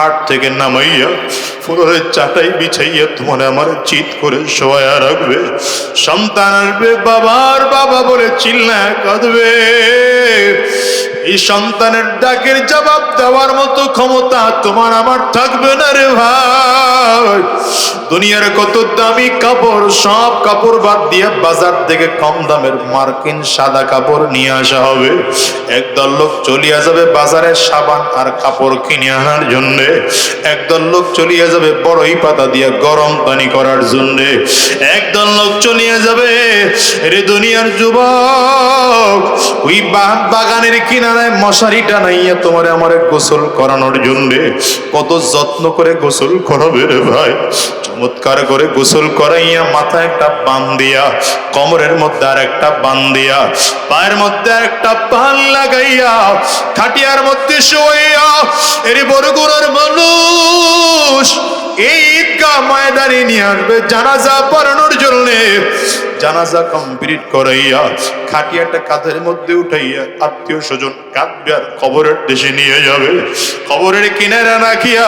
হাট থেকে নামাইয়া ফুলের চাটাই বিছাইয়া তোমার আমার চিত করে শোয়া রাখবে। সন্তান আসবে, বাবার বাবা বলে চিল্লা কাঁদবে। এই সন্তানের ডাকের জবাব দেওয়ার মতো ক্ষমতা তোমার আমার থাকবে না রে ভাই। দুনিয়ার কত দামি কাপড়, সব কাপড় বাদ দিয়ে বাজার থেকে কম দামের মার্কিন সাদা কাপড় নিয়ে আসা হবে। একদল লোক চলিয়া যাবে বাজারে সাবান আর কাপড় কিনে আনার জন্য। একদল লোক চলিয়া যাবে বড়ই পাতা দিয়ে গরম পানি করার জন্য। একদল লোক চলিয়া যাবে রে দুনিয়ার যুবক, ওই বা- বাগানের কিনারায় মশারি টানাইয়া তোমার আমার গোসল করানোর জন্য। কত যত্ন করে গোসল করাবে রে ভাই। চমৎকার করে গোসল করাইয়া মাথায় একটা বান দিয়া, কমরের মধ্যে আর একটা বান দিয়া, পায়ের মধ্যে একটা পান লাগাইয়া, খাটিয়ার মধ্যে শোয়া এর বড় মানুষ এই ঈদগাহ ময়দানে নিয়ে আসবে জানাজা পড়ানোর জন্য। জানাজা কমপ্লিট করাইয়া খাটিয়াটা কাঁধের মধ্যে উঠাইয়া আত্মীয় স্বজন কাঁদবে খবরের দেশে নিয়ে যাবে। কবরের কিনারা রাখিয়া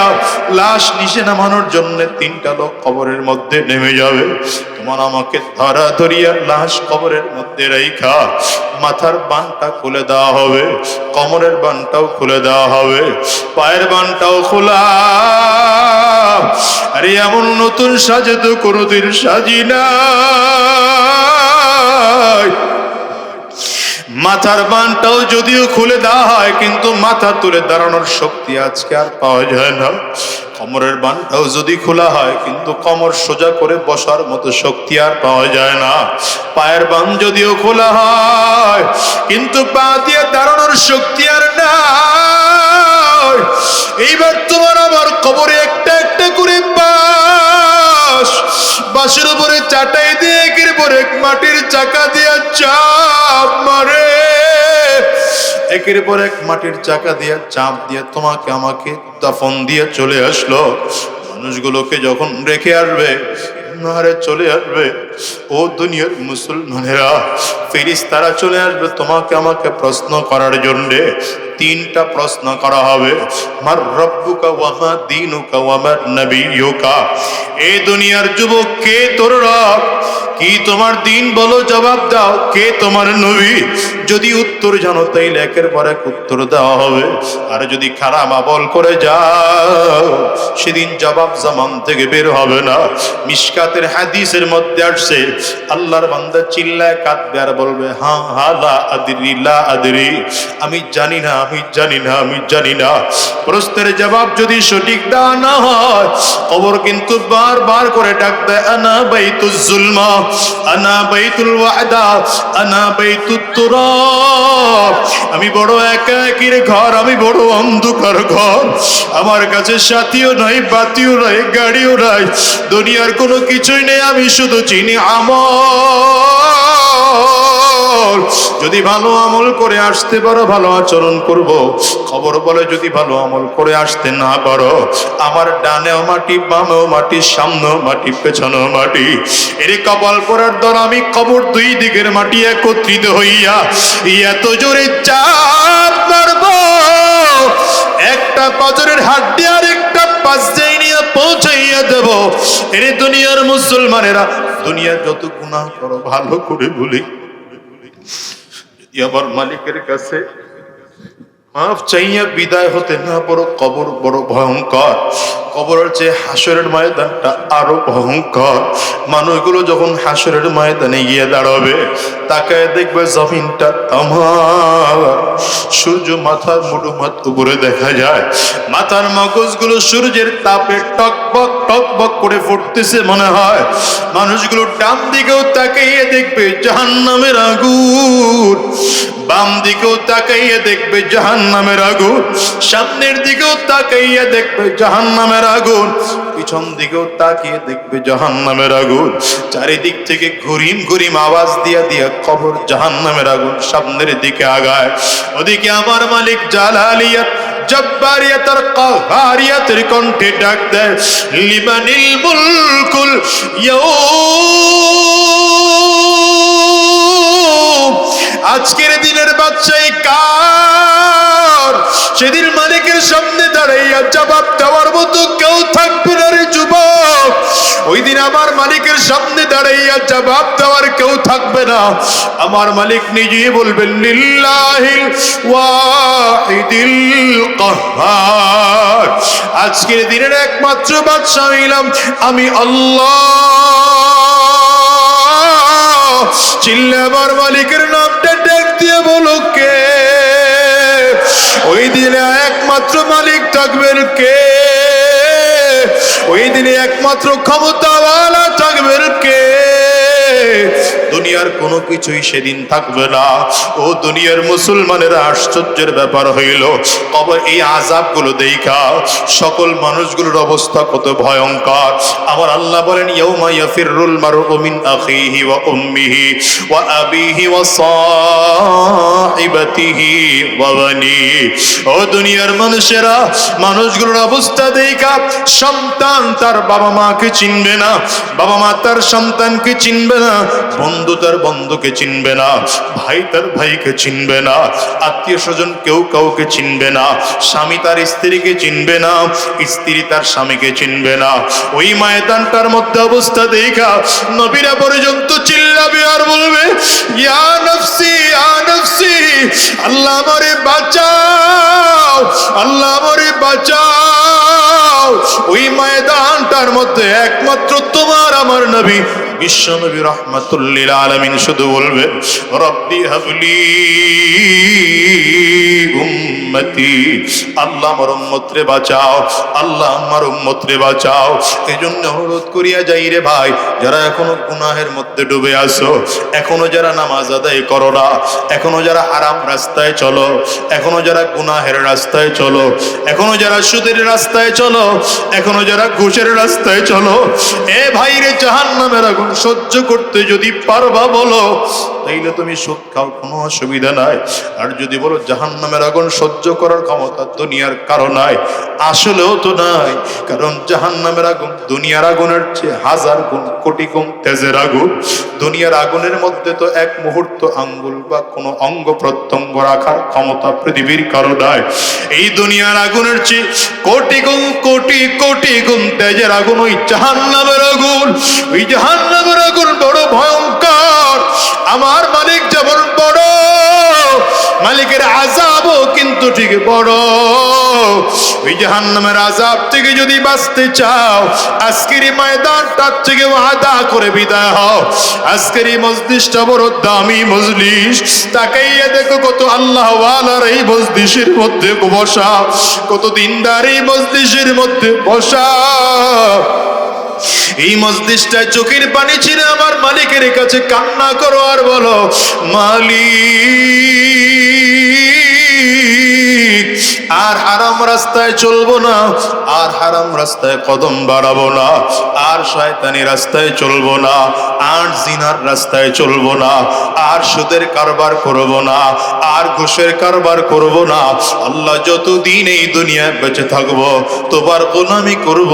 লাশ নিচে নামানোর জন্য তিনটা লোক কবরের মধ্যে নেমে যাবে। তোমার আমাকে ধরা ধরিয়া লাশ কবরের মধ্যে রাইখা মাথার বানটা খুলে দেওয়া হবে, কমরের বানটাও খুলে দেওয়া হবে, পায়ের বানটাও খোলা। আরে এমন নতুন সাজে তো কোনোদিন সাজি না মাথার বানটাও যদিও খুলে দেওয়া হয়, কিন্তু মাথা তুলে দাঁড়ানোর শক্তি আজকে আর পাওয়া যায় না। কমরের বানটাও যদি খোলা হয়, কিন্তু কমর সোজা করে বসার মতো শক্তি আর পাওয়া যায় না। পায়ের বান যদিও খোলা হয়, কিন্তু পা দিয়ে দাঁড়ানোর শক্তি আর নাই। এইবার তোমার আমার কবরে একটা একটা করে বাস বাসের উপরে চাটাই দিয়ে একের এক মাটির চাকা দিয়ে চাপ মারে। একের পর এক মাটির চাকা দিয়ে, চাপ দিয়ে তোমাকে আমাকে দাফন দিয়ে চলে আসলো। মানুষগুলোকে যখন রেখে আসবে নারে চলে আসবে, ও দুনিয়ার মুসলমানেরা ফিরিস তারা চলে আসবে তোমাকে আমাকে প্রশ্ন করার জন্যে। তিনটা প্রশ্ন করা হবে। মার রব্বুকা ওয়ামা দিনুকা ওয়ামার নবিয়ুকা। এই দুনিয়ার যুবক কে তোর রব? কি তোমার দিন বলো জবাব দাও, কে তোমার নবী? যদি উত্তর জানো তাইলে একের পর এক উত্তর দেওয়া হবে। আর যদি খারাপ আমল করে যাও, সেদিন জবাব জামান থেকে বের হবে না। মিসকাতের হাদিসের মধ্যে আসছে, আল্লাহর বান্দা চিল্লায় কাঁদবে আর বলবে, হা হা, লা আদরি লা আদরি। আমি জানি না আমি জানি না, আমি জানি না। প্রশ্নের জবাব যদি সঠিক দেওয়া না হয় কবর কিন্তু বারবার করে ডাক দেয় আনা বাইতুল জুলমা, আনা বাইতুল ওয়াদা, আনা বাইতুত তুরাব। আমি বড় একা একির ঘর, আমি বড় অন্ধকার ঘর। আমার কাছে সাথীও নাই, বাতিও নাই, গাড়িও নাই। দুনিয়ার কোনো কিছুই নেই, আমি শুধু চিনি আমল। যদি ভালো আমল করে আসতে পারো, ভালো আচরণ করব। খবর বলে যদি ভালো আমল করে আসতে না পারো, আমার ডানেও মাটি, বামেও মাটি, সামনেও মাটি, পেছনেও মাটি। এর কপাল পরার দর আমি কবর দুই দিকের মাটি একত্রিত হইয়া এত জোরে চাপ মারব। একটা পাজরের হাড্ডি আর একটা পাশ নিয়ে পৌঁছাইয়া দেব। এর দুনিয়ার মুসলমানেরা, দুনিয়ার যত গুনাহ করো, ভালো করে বলি আমার মালিকের কাছে, মাফ চাইয়া বিদায় হতে না বড় কবর বড় ভয়ঙ্কর। কবরের চেয়ে হাসরের ময়দানটা আরও ভয়ঙ্কর। মানুষগুলো যখন হাসরের ময়দানে গিয়ে দাঁড়াবে, তাকায় দেখবে জমিনটা তামার। সূর্য মাথার মুঠো উপরে দেখা যায়। মাথার মগজগুলো সূর্যের তাপে টকবক টকবক করে ফুটতেছে মনে হয়। মানুষগুলো ডান দিকেও তাকাইয়ে দেখবে জাহান্নামের আগুন। বাম দিকেও তাকাইয়া দেখবে জাহান নামের আগুন। সামনের দিকেও তাকাইয়া দেখবে জাহান নামের আগুন। পিছন দিকেও তাকিয়ে দেখবে জাহান নামের আগুন। চারিদিক থেকে ঘুরিম ঘুরিম আওয়াজ দিয়া দিয়া কবর জাহান নামের আগুন সামনের দিকে আগায়। ওদিকে আমার মালিক জালালিয়াত জব্বারিয়াতার কাহারিয়াতের কণ্ঠে ডাক দেয় লিমানিল الملك اليوم আজকের দিনের বাচ্চাই কার? সেদিন মালিকের সামনে দাঁড়াইয়া জবাব দেওয়ার মতো কেউ থাকবে না রে যুবক। ওই দিন আমার মালিকের সামনে দাঁড়াইয়া জবাব দেওয়ার কেউ থাকবে না। আমার মালিক নিজেই বলবেন, লিল্লাহিল ওয়াহিদিল কাহ্হার আজকের দিনের একমাত্র বাদশা হইলাম আমি আল্লাহ। চিল্লে আমার মালিকের নামটা ডেক দিয়ে বলো কে? ওই দিনে একমাত্র মালিক থাকবেন কে? ওই দিনে একমাত্র ক্ষমতাওয়ালা থাকবেন কে দুনিয়ার কোনো কিছুই সেদিন থাকবে না। ও দুনিয়ার মুসলমানের আশ্চর্যের ব্যাপার হইল। কবে এই আজাবগুলো দেখা, সকল মানুষগুলোর অবস্থা কত ভয়ঙ্কর। আমার আল্লাহ বলেন, ইয়াউমা ইয়াফিরুল মারউ মিন আখিহি ওয়া উম্মিহি ওয়া আবিহি ওয়া সাহিবাতিহি ওয়া বানি। ও দুনিয়ার মানুষেরা, মানুষগুলোর অবস্থা দেখা, সন্তান তার বাবা মাকে চিনবে না বাবা মা তার সন্তানকে চিনবে না, বন্ধু তার বন্ধুকে চিনবে না, ভাই তার ভাইকে চিনবে না, আত্মীয় স্বজন কেউ কাউকে চিনবে না, স্বামী তার স্ত্রীকে চিনবে না, স্ত্রী তার স্বামীকে চিনবে না। ওই ময়দানটার মধ্যে অবস্থা দেখা, নবীরা পর্যন্ত চিল্লাবে আর বলবে আল্লাহ আমারে বাঁচাও, আল্লাহ আমারে বাঁচাও। ওই ময়দানটার মধ্যে একমাত্র তোমার আমার নবী বিশ্ব নবী রহমাতুল্লিল আলমিন শুধু বলবেন রব্বি হাবলি আল্লাহ আমার উম্মতরে বাঁচাও, আল্লাহ আমার উম্মতরে বাঁচাও। এই জন্য অনুরোধ করিয়া যাই রে ভাই, যারা এখনও গুনাহের মধ্যে ডুবে আসো এখনও যারা নামাজ আদায় করো না, এখনও যারা আরাম রাস্তায় চলো, এখনও যারা গুনাহের রাস্তায় চলো, এখনও যারা সুদের রাস্তায় চলো, এখনও যারা ঘুষের রাস্তায় চলো, এ ভাইরে জাহান নামের আগুন সহ্য করতে যদি পারবা বলো তাইলে তুমি সুদ খাও কোনো অসুবিধা নাই। আর যদি বলো জাহান নামের আগুন সহ্য করার ক্ষমতা দুনিয়ার কারও নাই, আসলেও তো নাই। কারণ জাহান নামের আগুন দুনিয়ার আগুনের চেয়ে হাজার গুণ কোটি গুণ তেজের আগুন। দুনিয়ার আগুনের মধ্যে তো এক মুহূর্ত আঙ্গুল বা কোনো অঙ্গ প্রত্যঙ্গ রাখার ক্ষমতা পৃথিবীর কারও নাই। এই দুনিয়ার আগুনের চেয়ে কোটি গুণ, কোটি কোটি গুণ তেজের আগুন ওই জাহান নামের আগুন। ওই জাহান নামের আগুন বড় ভয়ঙ্কর আমার মালিক যেমন বড়, মালিকের আজাবও কিন্তু ঠিক বড়। ওই জাহান্নামের আজাব থেকে যদি বাঁচতে চাও, আজকের ময়দানটার থেকে ওয়াদা করে বিদায় হও। আজকের এই মজলিসটা বড় দামি মজলিস। তাকাইয়া দেখো কত আল্লাহ ওয়ালার এই মজলিসের মধ্যে বসা, কত দিনদার এই মজলিসের মধ্যে বসা। এই মসজিদটায় চোখের পানি ছিল আমার মালিকের কাছে কান্না করো আর বলো মালিক আর হারাম রাস্তায় চলবো না, আর হারাম রাস্তায় কদম বাড়াবো না, আর শয়তানি রাস্তায় চলবো না, আর জিনার রাস্তায় চলবো না, আর সুদের কারবার করব না, আর ঘুষের কারবার করব না। আল্লাহ যতদিন এই দুনিয়ায় বেঁচে থাকব তোমার গোলামি করব।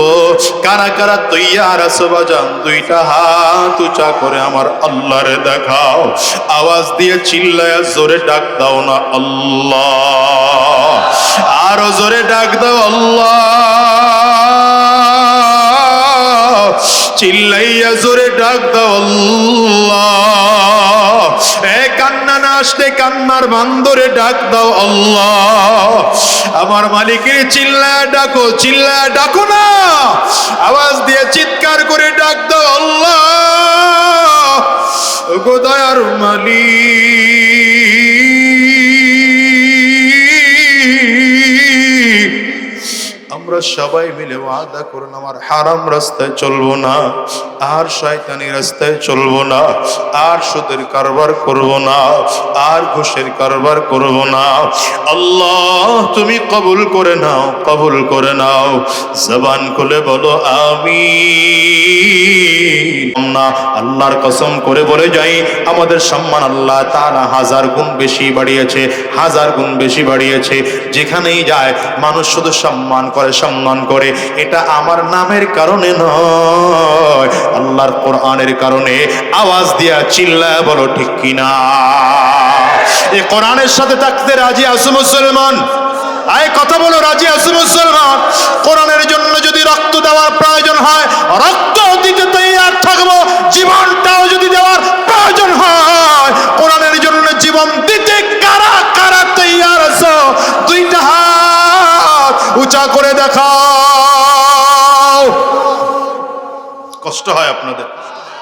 কারা কারা তৈয়ার আছো বাজান, দুইটা হাত উঁচা করে আমার আল্লাহরে দেখাও। আওয়াজ দিয়ে চিল্লায় জোরে ডাক দাও না আল্লাহ। আরও জোরে ডাক দাও, আল্লাহ। চিল্লাইয়া জোরে ডাক দাও, আল্লাহ। এ কান্না না আসলে কান্নার বান্দরে ডাক দাও, আল্লাহ। আমার মালিকের চিল্লায় ডাকো চিল্লায় ডাকো না। আওয়াজ দিয়ে চিৎকার করে ডাক দাও, আল্লাহ। গো দয়ার মালিক। আমরা সবাই মিলে ওয়াদা করুন, আমার হারাম রাস্তায় চলবো না, আর শয়তানি রাস্তায় চলবো না, আর সুদের কারবার করব না, আর ঘুষের কারবার করব না। আল্লাহ, তুমি কবুল করে নাও, কবুল করে নাও। জবান খুলে বলো আমি না, আল্লাহর কসম করে বলে যাই, আমাদের সম্মান আল্লাহ তাআলা হাজার গুণ বেশি বাড়িয়েছে, হাজার গুণ বেশি বাড়িয়েছে। যেখানেই যায়, মানুষ শুধু সম্মান করে সম্মান করে, এটা আমার নামের কারণে নয়। আল্লাহর কোরআনের কারণে আওয়াজ দিয়া চিল্লা বলো, ঠিক কিনা? এই কোরআনের সাথে থাকতে রাজি আছো মুসলমান? আয়, কথা বলো, রাজি আছো মুসলমান? কোরআনের জন্য যদি রক্ত দেওয়ার প্রয়োজন হয়, রক্ত দিতে তৈরি থাকব, জীবনটাও যদি দেওয়ার উঁচা করে দেখাও। কষ্ট হয় আপনাদের?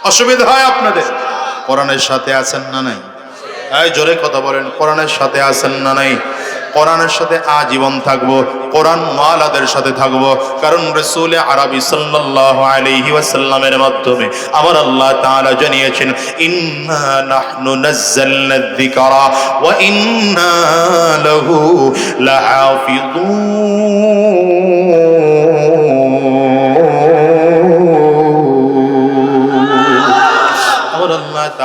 অসুবিধা হয় আপনাদের? কোরআনের সাথে আছেন না নাই? জোরে কথা বলেন, কোরআনের সাথে আছেন না নাই? কোরআনের সাথে আজীবন থাকব, কোরআন মালাদের সাথে থাকব। কারণ রসুল আরবি সাল্লাহ আলহি ওয়াসাল্লামের মাধ্যমে আমার আল্লাহ তাআলা জানিয়েছেন, ইন্না নাহনু লাহাফিযুন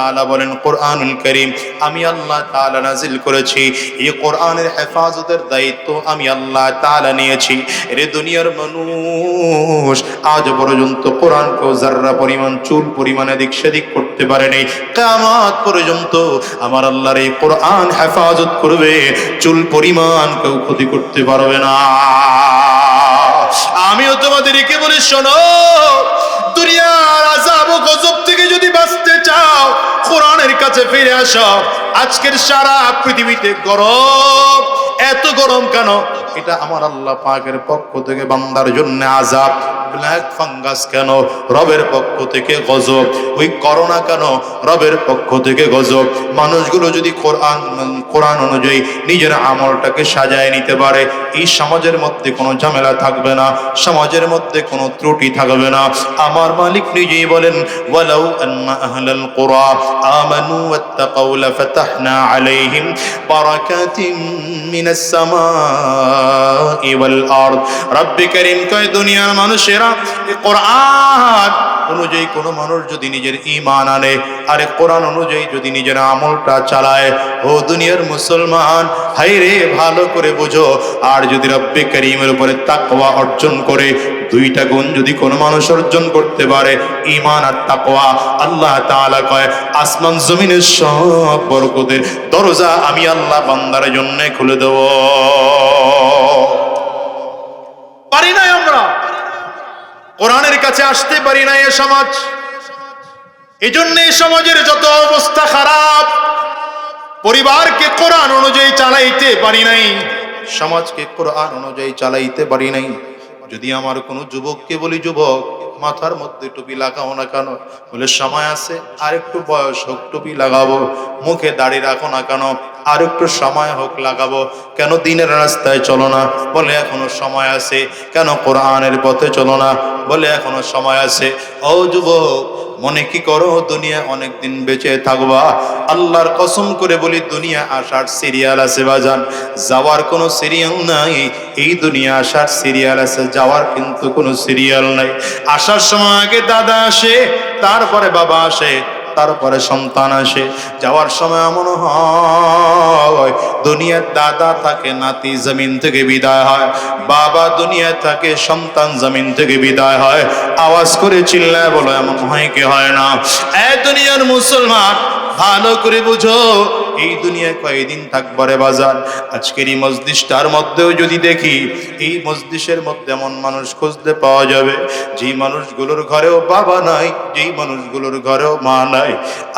তাআলা বলেন, কোরআনুল করিম আমি আল্লাহ তাআলা নাজিল করেছি। এই কোরআনের হেফাজতের দায়িত্ব আমি আল্লাহ তাআলা নিয়েছি। রে দুনিয়ার মানুষ আজ পর্যন্ত কোরআনকেও যার্রা পরিমাণ চুল পরিমাণে দিক সেদিক করতে পারেনি, কিয়ামত পর্যন্ত আমার আল্লাহর এই কোরআন হেফাজত করবে, চুল পরিমাণ কেউ ক্ষতি করতে পারবে না। আমিও তোমাদেরকে বলি, শোনো, দুনিয়ার আজাব গজব থেকে যদি বাঁচতে চাও কোরআনের কাছে ফিরে আসো। আজকের সারা পৃথিবীতে গরম। এত গরম কেন? এটা আমার আল্লাহ পাকের পক্ষ থেকে বান্দার জন্য আজাব ব্ল্যাক ফাঙ্গাস কেন? রবের পক্ষ থেকে গজব। ওই করোনা কেন? রবের পক্ষ থেকে গজব। মানুষগুলো যদি কোরআন কোরআন অনুযায়ী নিজের আমলটাকে সাজায় নিতে পারে, এই সমাজের মধ্যে কোনো ঝামেলা থাকবে না, সমাজের মধ্যে কোনো ত্রুটি থাকবে না। আমার মালিক নিজেই বলেন, ওয়ালাউ আহলাল কুরা আমানু লাফাতাহনা আলাইহিম বারাকাতিম মিনাস কয়, দুনিয়ার মানুষেরা অনুযায়ী কোনো মানুষ যদি নিজের ইমান আনে, আরে কোরআন অনুযায়ী যদি নিজের আমলটা চালায়, ও দুনিয়ার মুসলমান হাই রে ভালো করে বুঝো। আর যদি রব্বে করিমের উপরে তাকওয়া অর্জন করে দুইটা গুণ যদি কোনো মানুষ অর্জন করতে পারে ইমান আর তাকওয়া, আল্লাহ তাআলা কয়, আসমান জমিনের সব বরকতের দরজা আমি আল্লাহ বান্দার জন্য খুলে দেব। পারি নাই আমরা? কোরআনের কাছে আসতে পারি না এ সমাজ। এজন্য এই সমাজের যত অবস্থা খারাপ, পরিবারকে কোরআন অনুযায়ী চালাইতে পারি নাই, সমাজকে কোরআন অনুযায়ী চালাইতে পারি নাই। যদি আমার কোনো যুবককে বলি, যুবক, মাথার মধ্যে টুপি লাগাও না কেন? বলে, সময় আছে আর একটু বয়স হোক, টুপি লাগাবো, মুখে দাড়ি রাখো না কেন? আর একটু সময় হোক লাগাবো। কেন দিনের রাস্তায় চলো না? বলে এখনও সময় আছে। কেন কোরআনের পথে চলো না? বলে এখনও সময় আছে। ও যুবক, মনে কি করো? দুনিয়া অনেক দিন বেঁচে থাকবা। আল্লাহর কসম করে বলি, দুনিয়া আসার সিরিয়াল আছে বাজান। যাওয়ার কোনো সিরিয়াল নাই। এই দুনিয়া আসার সিরিয়াল আছে। যাওয়ার কিন্তু কোনো সিরিয়াল নাই। আসার সময় আগে দাদা আসে, তারপরে বাবা আসে। তারপরে সন্তান আসে। যাওয়ার সময় এমন হয়, দুনিয়ার দাদা থাকে, নাতি জমিন থেকে বিদায় হয়, বাবা দুনিয়া থাকে, সন্তান জমিন থেকে বিদায় হয়। আওয়াজ করে চিল্লায় বলো, এমন হয় কি হয় না? এ দুনিয়ার মুসলমান, ভালো করে বুঝো এই দুনিয়ায় কয়েকদিন থাকবারে বাজার? আজকের এই মসজিদটার মধ্যেও যদি দেখি, এই মসজিদের মধ্যে এমন মানুষ খুঁজতে পাওয়া যাবে, যেই মানুষগুলোর ঘরেও বাবা নাই, যেই মানুষগুলোর ঘরেও মা নাই।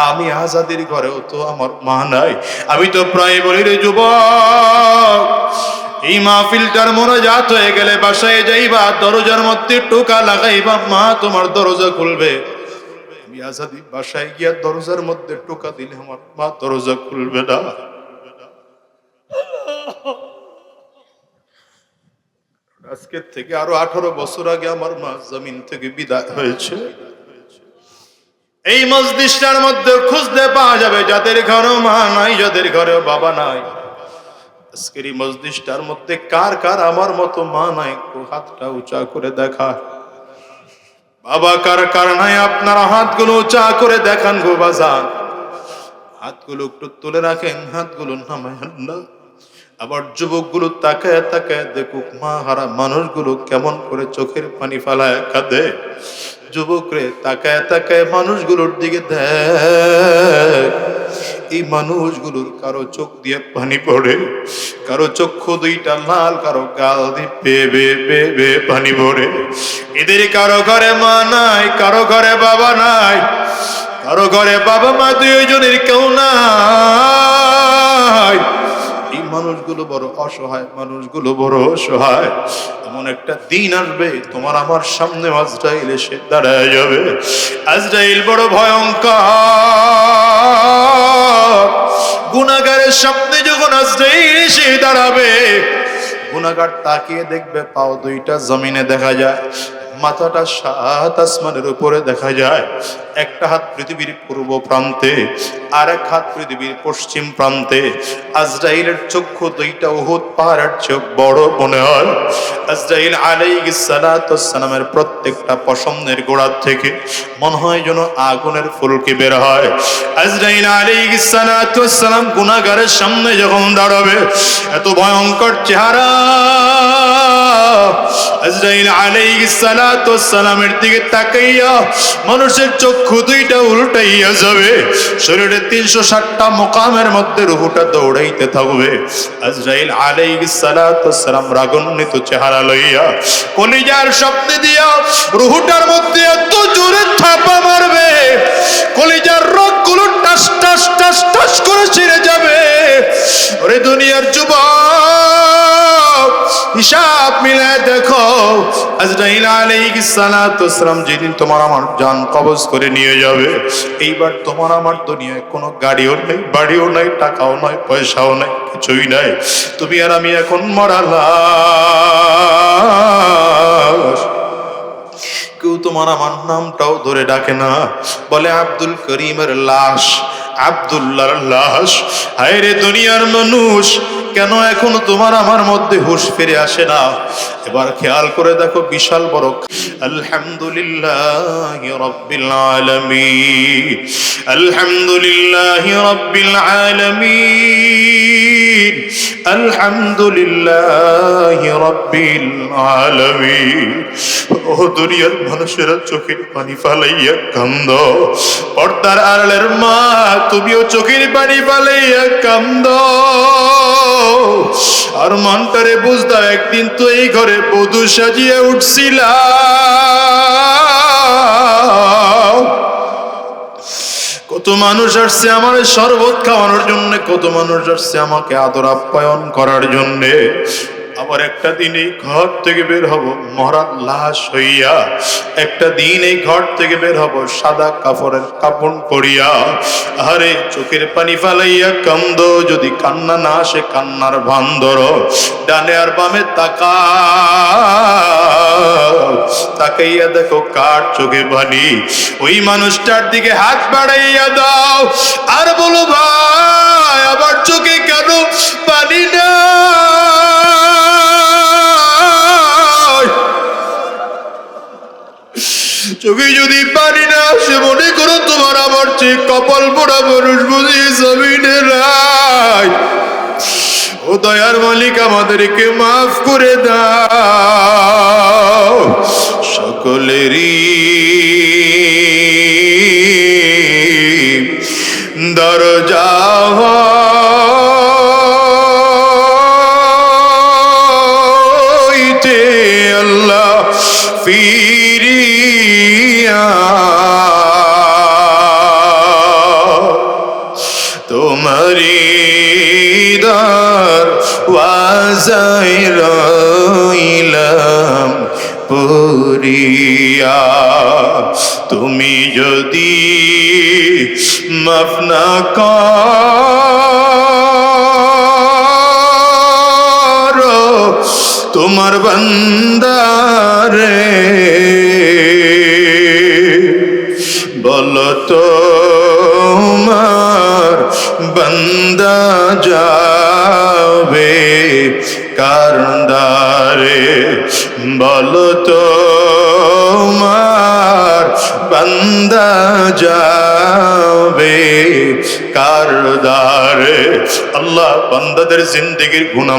আমি আজাদির ঘরেও তো আমার মা নাই। আমি তো প্রায় বলি রে যুবক। এই মাহফিলটার মোনাজাত হয়ে গেলে বাসায় যাইবা, দরজার মধ্যে টোকা লাগাইবা, মা তোমার দরজা খুলবে। আমি আজাদি, বাসায় গিয়া দরজার মধ্যে টোকা দিলে আমার মা দরজা খুলবে না। আজকের থেকে আরও আঠারো বছর আগে আমার মা জমিন থেকে বিদায় হয়েছে। এই মসজিদটার মধ্যে খুঁজতে পাওয়া যাবে যাদের ঘরেও মা নাই, যাদের ঘরেও বাবা নাই। আজকের এই মসজিদটার মধ্যে কার কার আমার মতো মা নাই হাতটা উঁচা করে দেখা। বাবা, কার কারণে আপনার হাতগুলো চা করে দেখান গো বাজান? হাতগুলো একটু তুলে রাখেন, হাতগুলো নামায় না আবার যুবকগুলো তাকায় তাকায় দেখুক, মা হারা মানুষগুলো কেমন করে চোখের পানি ফালায় কাঁদে। যুবক রে তাকায় তাকায় মানুষগুলোর দিকে দেখ। এই মানুষগুলোর কারও চোখ দিয়ে পানি পড়ে, কারও চক্ষু দুইটা লাল, কারও গাল দিয়ে বে বে বে বে পানি পড়ে। এদের কারও ঘরে মা নাই, কারও ঘরে বাবা নাই, কারও ঘরে বাবা মা দুইজনের কেউ নাই। এই মানুষগুলো বড় অসহায়, মানুষগুলো বড় অসহায়। এমন একটা দিন আসবে, তোমার আমার সামনে আজরাইল এসে দাঁড়ায় যাবে। আজরাইল বড় ভয়ঙ্কর। গুনাগারের সামনে যখন আজরাইল এসে দাঁড়াবে গুনাগার তাকিয়ে দেখবে পাও দুইটা জমিনে দেখা যায়। মাথাটা সাত আসমানের উপরে দেখা যায়। একটা হাত পৃথিবীর পূর্ব প্রান্তে আর এক হাত পৃথিবীর পশ্চিম প্রান্তে। আজরাইলের চক্ষু দুইটা উহুদ পাহাড়ের চোখ বড় মনে হয়। আজরাইল আলাইহিস সালামের প্রত্যেকটা পছন্দের গোড়ার থেকে মনে হয় যেন আগুনের ফুলকি বের হয়। আজরাইল আলাইহিস সালাম গুনাহগারের সামনে যখন দাঁড়াবে, এত ভয়ঙ্কর চেহারা। আজরাইল আলাই আলাইহিস সালামের দিকে তাকাইয়া মানুষের চক্ষু দুইটা উল্টাইয়া যাবে। শরীরে তিনশো ষাটটা মোকামের মধ্যে রুহুটা দৌড়াইতে থাকবে। আজরাইল রাগান্বিত চেহারা লইয়া কলিজার শব্দ দিয়া রুহুটার মধ্যে এত জোরে থাপা মারবে, কলিজার রোগগুলো টাস টাস টাস টাস করে ছিঁড়ে যাবে। দুনিয়ার যুবক! হিসাব মিলায় দেখো। আজরাইল আলাইহিস যেদিন তোমার আমার জান কবজ করে নিয়ে যাবে, এইবার তোমার আমার দুনিয়ায় কোনো গাড়িও নেই, বাড়িও নাই, টাকাও নয় পয়সাও নাই, কিছুই নাই। তুমি আর আমি এখন মরালাম কেউ তোমার আমার নামটাও ধরে ডাকে না। বলে আব্দুল করিমের লাশ, আব্দুল্লাহর লাশ। হায় রে দুনিয়ার মানুষ কেন এখনও তোমার আমার মধ্যে হুশ ফিরে আসে না? এবার খেয়াল করে দেখো, বিশাল বড় আলহামদুলিল্লাহ রব্বিল আলামিন। আলহামদুলিল্লাহ রব্বিল আলামিন। আলহামদুলিল্লাহ রব্বিল আলামিন। ও দুনিয়ার মানুষেরা চোখের পানি ফালাইয়া কান্দ। পর্দার আড়ালের মা, তুমিও চোখের পানি ফালাইয়া কান্দ। আর মনটারে বুঝতাম একদিন তো এই ঘরে বধু সাজিয়ে উঠছিল কত মানুষ আসছে আমার শরবত খাওয়ানোর জন্য, কত মানুষ আসছে আমাকে আদর আপ্যায়ন করার জন্য। আবার একটা দিন এই ঘর থেকে বের হব মহারাজ লাশ হইয়া। একটা দিন এই ঘর থেকে বের হব, সাদা কাপড়ের কাপড় পরিয়া। আরে চোখের পানি ফালাইয়া কান্দ, যদি কান্না না আসে কান্নার ভান ধরো ডানে আর বামে তাকা তাকাইয়া দেখো কার চোখে পানি। ওই মানুষটার দিকে হাত বাড়াইয়া দাও। আর বলো ভাই আবার চোখে কেন পানি না চোখে যদি পানি না আসে, মনে করো তোমার আমার চেয়ে কপাল পোড়া মানুষ বুঝি জমিনে রায় ও দয়ার মালিক, আমাদেরকে মাফ করে দাও। সকলেরই যদি মাফ না করো তোমার বন্দারে বলো তো তোমার বন্দা যাবে কারদারে বলো তো বন্দা যাবে কারদারে। আল্লাহ বান্দাদের জিন্দগির গুনাহ